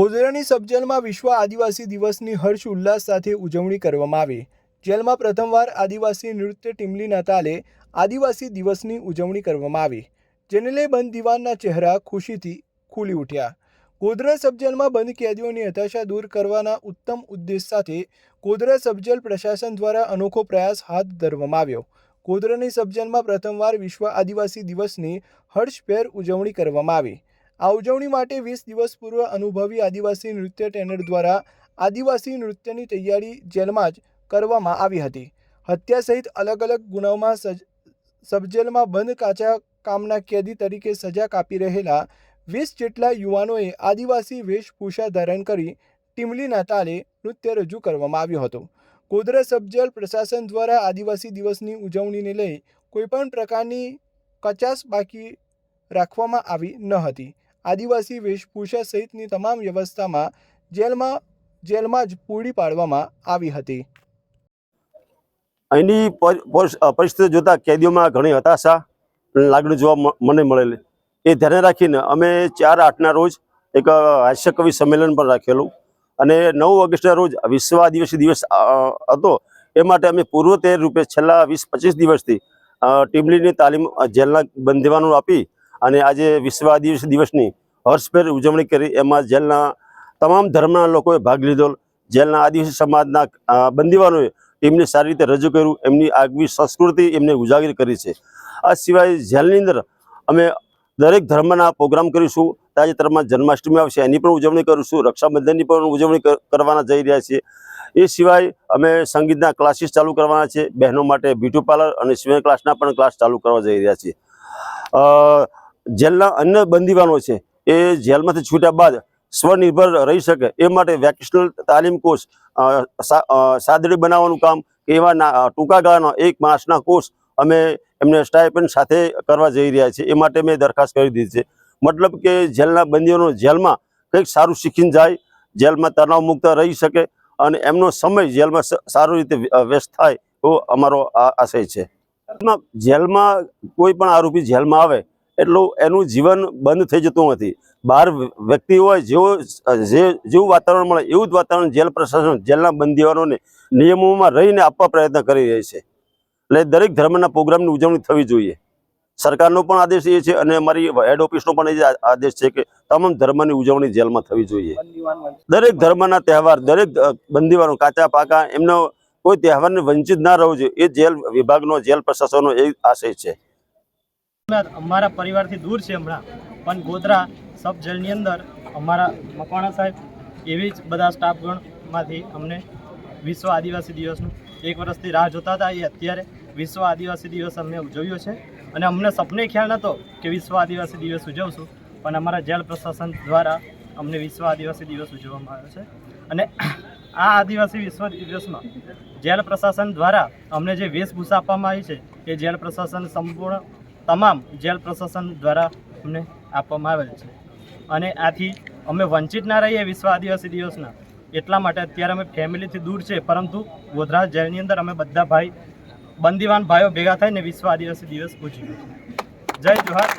ગોધરાની સબજેલમાં વિશ્વ આદિવાસી દિવસની હર્ષ ઉલ્લાસ સાથે ઉજવણી કરવામાં આવી. જેલમાં પ્રથમવાર આદિવાસી નૃત્ય ટીમલીના તાલે આદિવાસી દિવસની ઉજવણી કરવામાં આવી. જેને લઈ બંધ દીવાનના ચહેરા ખુશીથી ખુલી ઉઠ્યા. ગોધરા સબજેલમાં બંધ કેદીઓની હતાશા દૂર કરવાના ઉત્તમ ઉદ્દેશ સાથે ગોધરા સબજેલ પ્રશાસન દ્વારા અનોખો પ્રયાસ હાથ ધરવામાં આવ્યો. ગોધરાની સબજેલમાં પ્રથમવાર વિશ્વ આદિવાસી દિવસની હર્ષભેર ઉજવણી કરવામાં આવી. આ ઉજવણી માટે વીસ દિવસ પૂર્વ અનુભવી આદિવાસી નૃત્ય ટ્રેનર દ્વારા આદિવાસી નૃત્યની તૈયારી જેલમાં જ કરવામાં આવી હતી. હત્યા સહિત અલગ અલગ ગુનાઓમાં સજ, સબજેલમાં બંધ કાચા કામના કેદી તરીકે સજા કાપી રહેલા વીસ જેટલા યુવાનોએ આદિવાસી વેશભૂષા ધારણ કરી ટીમલીના તાલે નૃત્ય રજૂ કરવામાં આવ્યું હતું. ગોધરા સબજેલ પ્રશાસન દ્વારા આદિવાસી દિવસની ઉજવણીને લઈ કોઈપણ પ્રકારની કચાશ બાકી રાખવામાં આવી ન હતી. આદિવાસી વેશભૂષા સહિતની તમામ વ્યવસ્થામાં જેલમાં જેલમાં જ પૂરી પાડવામાં આવી હતી. અહીંની પર- પર- પરિસ્થિતિ જોતા કેદીઓમાં ઘણી હતાશા લાગણી જોવા મને મળેલી. એ ધ્યાને રાખીને અમે ચાર આઠના રોજ એક હાસ્ય કવિ સંમેલન પણ રાખેલું અને નવ ઓગસ્ટના રોજ વિશ્વ આદિવાસી દિવસ હતો. એ માટે અમે પૂર્વ રૂપે છેલ્લા વીસ પચીસ દિવસથી ટીમલીની તાલીમ જેલના બંધીવાનો આપી અને આજે વિશ્વ આદિવાસી દિવસની હર્ષભેર ઉજવણી કરી. એમાં જેલના તમામ ધર્મના લોકોએ ભાગ લીધો. જેલના આદિવાસી સમાજના બંદીવાનોએ એમને સારી રીતે રજૂ કર્યું. એમની આગવી સંસ્કૃતિ એમને ઉજાગર કરી છે. આ સિવાય જેલની અંદર અમે દરેક ધર્મના પ્રોગ્રામ કરીશું. તાજેતરમાં જન્માષ્ટમી આવશે. એની પણ ઉજવણી કરીશું. રક્ષાબંધનની પણ ઉજવણી કરવાના જઈ રહ્યા છીએ એ સિવાય અમે સંગીતના ક્લાસીસ ચાલુ કરવાના છે. બહેનો માટે બ્યુટી પાર્લર અને સ્વિમિંગ ક્લાસના પણ ક્લાસ ચાલુ કરવા જઈ રહ્યા છીએ જેલના અન્ય બંદીવાનો છે, એ જેલમાંથી છૂટ્યા બાદ સ્વનિર્ભર રહી શકે. એ માટે વેકેશનલ તાલીમ કોર્સ સાદડી બનાવવાનું કામ કે એવા ટૂંકા ગાળાનો એક માસના કોર્સ અમે એમને સ્ટાઇપેન્ડ સાથે કરવા જઈ રહ્યા છીએ. એ માટે મેં દરખાસ્ત કરી દીધી છે. મતલબ કે જેલના બંદીઓનો જેલમાં કંઈક સારું શીખીને જાય, જેલમાં તણાવ મુક્ત રહી શકે અને એમનો સમય જેલમાં સારી રીતે વ્યસ્ત થાય એવો અમારો આશય છે. જેલમાં કોઈ પણ આરોપી જેલમાં આવે એટલું એનું જીવન બંધ થઈ જતું નથી. બહાર વ્યક્તિ હોય જેવો જે, જેવું વાતાવરણ મળે એવું જ વાતાવરણ જેલ પ્રશાસન, જેલના બંદીવાનોને નિયમોમાં રહીને આપવા પ્રયત્ન કરી રહી છે. એટલે દરેક ધર્મના પ્રોગ્રામની ઉજવણી થવી જોઈએ. સરકારનો પણ આદેશ એ છે અને અમારી હેડ ઓફિસનો પણ એ આદેશ છે કે તમામ ધર્મની ઉજવણી જેલમાં થવી જોઈએ. દરેક ધર્મના તહેવાર, દરેક બંદીવાનો, કાચા પાકા એમનો કોઈ તહેવારને વંચિત ના રહેવું જોઈએ. એ જેલ વિભાગનો, જેલ પ્રશાસનનો એ આશય છે. અમારા પરિવારથી દૂર છે હમણાં. પણ ગોધરા સબ જેલની અંદર અમારા મકવાણા સાહેબ એવી જ બધા સ્ટાફગણમાંથી અમને વિશ્વ આદિવાસી દિવસનું એક વર્ષથી રાહ જોતા હતા. એ અત્યારે વિશ્વ આદિવાસી દિવસ અમને ઉજવ્યો છે. અને અમને સપને ખ્યાલ નહોતો કે વિશ્વ આદિવાસી દિવસ ઉજવશું. પણ અમારા જેલ પ્રશાસન દ્વારા અમને વિશ્વ આદિવાસી દિવસ ઉજવવામાં આવ્યો છે. અને આ આદિવાસી વિશ્વ દિવસમાં જેલ પ્રશાસન દ્વારા અમને જે વેશભૂષા આપવામાં આવી છે, એ જેલ પ્રશાસન સંપૂર્ણ તમામ જેલ પ્રશાસન દ્વારા અમને આપવામાં આવેલ છે. અને આથી અમે વંચિત ના રહીએ વિશ્વ આદિવાસી દિવસના. એટલા માટે અત્યારે અમે ફેમિલીથી દૂર છે, પરંતુ ગોધરા જેલની અંદર અમે બધા ભાઈ, બંદીવાન ભાઈઓ ભેગા થઈને વિશ્વ આદિવાસી દિવસ છે જય જોહાર.